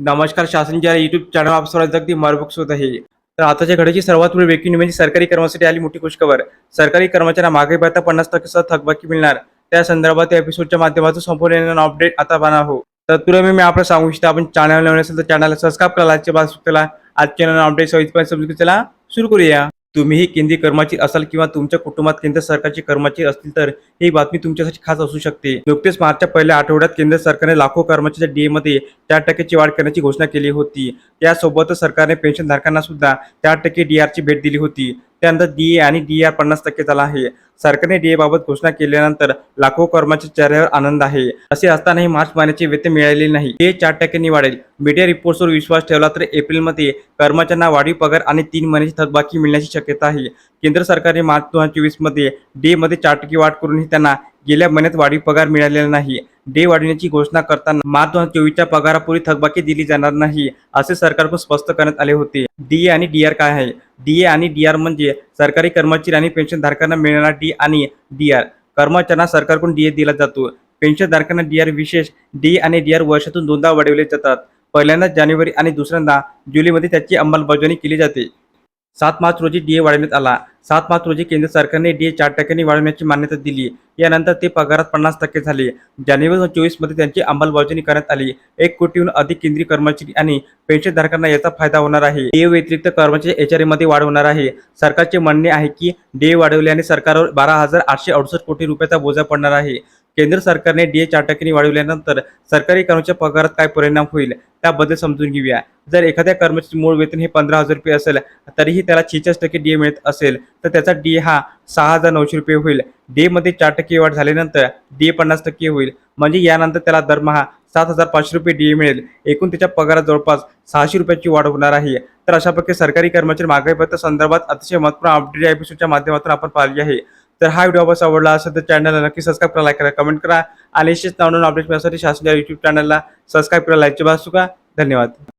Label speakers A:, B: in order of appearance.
A: नमस्कार शासनच्या YouTube channel आप अगदी मार्बुक्स होत आहे. तर आताच्या घडीची सर्वात मोठी वेगळी म्हणजे सरकारी कर्मचारी आली मोठी खुशखबर सरकारी कर्मचाऱ्यांना मागे भरता पन्नास टक्केचा थकबाकी मिळणार. त्या संदर्भात या एपिसोडच्या माध्यमातून संपूर्ण अपडेट आता पाहणार हो तर तुला मी आपल्याला सांगू इच्छितो आपण चॅनल नवीन असेल तर चॅनलला सबस्क्राईब करा आजच्या बाजूला आजच्या नवीन अपडेट सहित समजून चला सुरू करूया. तुम्हीही केंद्रीय कर्मचारी असाल किंवा तुमच्या कुटुंबात केंद्र सरकारचे कर्मचारी असतील तर ही बातमी तुमच्यासाठी खास असू शकते. नुकतेच मार्चच्या पहिल्या आठवड्यात केंद्र सरकारने लाखो कर्मचाऱ्यांच्या डीए मध्ये चार टक्क्याची वाढ करण्याची घोषणा केली होती. त्यासोबतच सरकारने पेन्शनधारकांना सुद्धा चार टक्के डीआरची भेट दिली होती. त्यानंतर डीए आणि डीआर पन्नास टक्के झाला आहे. सरकारने डीए बाबत घोषणा केल्यानंतर लाखो कर्मचारी चेहऱ्यावर आनंद आहे. असे असतानाही मार्च महिन्याचे वेतन मिळालेले नाही. ते चार टक्क्यांनी वाढेल. मीडिया रिपोर्ट्सवर विश्वास ठेवला तर एप्रिलमध्ये कर्मचाऱ्यांना वाढीव पगार आणि तीन महिन्याची थकबाकी मिळण्याची शक्यता आहे. केंद्र सरकारने मार्च दोन हजार चोवीसमध्ये डे मध्ये चार टक्के वाढ करूनही त्यांना गेल्या महिन्यात वाढीव पगार मिळालेला नाही. डे वाढविण्याची घोषणा करताना मार्च दोन हजार चोवीसच्या पगारापूर्वी थकबाकी दिली जाणार नाही असे सरकारकडून स्पष्ट करण्यात आले होते. डीए आणि डी आर काय आहे? डीए आणि डी आर म्हणजे सरकारी कर्मचारी आणि पेन्शनधारकांना मिळणारा डी आणि डी आर. कर्मचाऱ्यांना सरकारकडून डीए दिला जातो. पेन्शनधारकांना डीआर विशेष डी आणि डी आर वर्षातून दोनदा वाढवले जातात. पहिल्यांदा जानेवारी आणि दुसऱ्यांदा जुलैमध्ये त्याची अंमलबजावणी केली जाते. सात मार्च रोजी डीए वाढवण्यात आला. सात मार्च रोजी केंद्र सरकारने डीए चार टक्क्यांनी वाढवण्याची मान्यता दिली. यानंतर ते पगारात पन्नास टक्के झाले. जानेवारी दोन चोवीसमध्ये त्यांची अंमलबजावणी करण्यात आली. एक कोटीहून अधिक केंद्रीय कर्मचारी आणि पेन्शनधारकांना याचा फायदा होणार आहे. डीए व्यतिरिक्त कर्मचारी एच मध्ये वाढ होणार आहे. सरकारचे म्हणणे आहे की डीए वाढवल्याने सरकारवर बारा हजार आठशे अडुसष्ट कोटी रुपयाचा बोजा पडणार आहे. केंद्र सरकारने डीए चार टक्क्यांनी वाढवल्यानंतर सरकारी कर्मचाऱ्या पगारात काय परिणाम होईल त्याबद्दल समजून घेऊया. जर एखाद्या कर्मचारी मूळ वेतन हे पंधरा हजार रुपये असेल तरीही त्याला छेचाळीस टक्के डीए मिळत असेल तर त्याचा डीए हा सहा हजार नऊशे रुपये होईल. डीए मध्ये चार टक्के वाढ झाल्यानंतर डीए पन्नास टक्के होईल. म्हणजे यानंतर त्याला दरमहा सात हजार पाचशे रुपये डीए मिळेल. एकूण त्याच्या पगारात जवळपास सहाशे रुपयाची वाढ होणार आहे. तर अशा प्रकारे सरकारी कर्मचारी महागाई भत्ता संदर्भात अतिशय महत्त्वपूर्ण अपडेट या एपिसोडच्या माध्यमातून आपण पाहिली आहे. तर हा व्हिडिओ बस आवडला असेल तर चॅनलला नक्की सबस्क्राईब करा लाईक करा कमेंट करा. आणि असेच नवनवीन अपडेट मिळण्यासाठी शासनाच्या युट्यूब चॅनलला सबस्क्राईब करा लाईकची बाजू का धन्यवाद.